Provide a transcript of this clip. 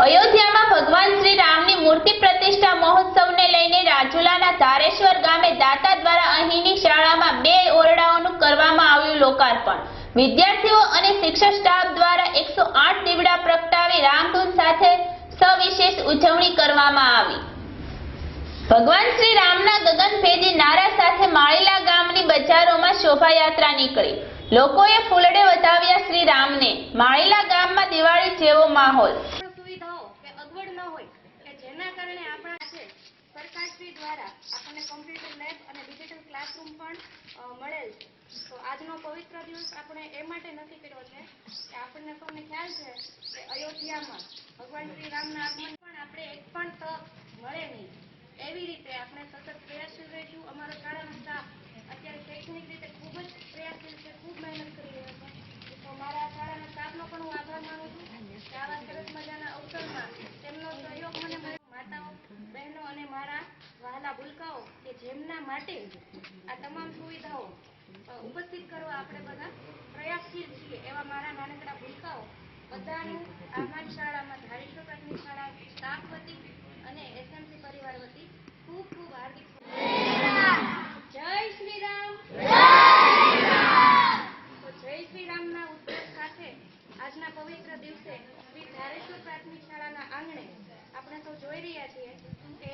અયોધ્યામાં ભગવાન શ્રી રામની મૂર્તિ પ્રતિષ્ઠા મહોત્સવને લઈને રાજુલાના ધારેશ્વર ગામે દાતા દ્વારા અહીંની શાળામાં બે ઓરડાઓનું કરવામાં આવ્યું લોકાર્પણ. વિદ્યાર્થીઓ અને શિક્ષક સ્ટાફ દ્વારા એકસો આઠ દીવડા પ્રગટાવી રામધૂન સાથે સવિશેષ ઉજવણી કરવામાં આવી. ભગવાન શ્રી રામના ગગનભેદી નારા સાથે માળીલા ગામની બજારોમાં શોભાયાત્રા નીકળી. લોકોએ ફૂલડે વધાવ્યા શ્રી રામને. માળીલા ગામમાં દિવાળી જેવો માહોલ પણ સુવિધાઓ કે અગવડ ન હોય કે જેના કારણે આપણા છે આપણને કોમ્પ્યુટર લેબ અને ડિજિટલ ક્લાસરૂમ પણ મળેલ છે. તો આજનો પવિત્ર દિવસ આપણે એ માટે નક્કી કર્યો છે કે આપણને સૌને ખ્યાલ છે કે અયોધ્યામાં ભગવાન શ્રી રામના આગમન પણ આપણે એક પણ તક મળે નહીં. એવી રીતે આપણે સતત પ્રયાસશીલ રહીશું. અમારો શાળાનો સ્ટાફ અત્યારે શૈક્ષણિક રીતે ખૂબ જ પ્રયાસશીલ છે, ખૂબ મહેનત કરી રહ્યો છે. તો મારા શાળાના સ્ટાફનો પણ હું આભાર માનું છું. કે આવા સરસ મજાના અવસરમાં તેમનો સહયોગ મને માતાઓ, બહેનો અને મારા વહાલા ભૂલકાઓ કે જેમના માટે આ તમામ સુવિધાઓ ઉપસ્થિત કરવા આપણે બધા પ્રયાસશીલ છીએ એવા મારા નાનકડા ભૂલકાઓ બધાનું આ મારી શાળામાં ધારેશ્વર પ્રકારની શાળા સ્ટાફ વતી અને એસએમસી પરિવાર વતી ખૂબ ખૂબ હાર્દિક જય શ્રી રામ. તો જય શ્રી રામના ઉદ્દેશ સાથે આજના પવિત્ર દિવસે શ્રી ધારેશ્વર પ્રાથમિક શાળાના આંગણે આપણે સૌ જોઈ રહ્યા છીએ કે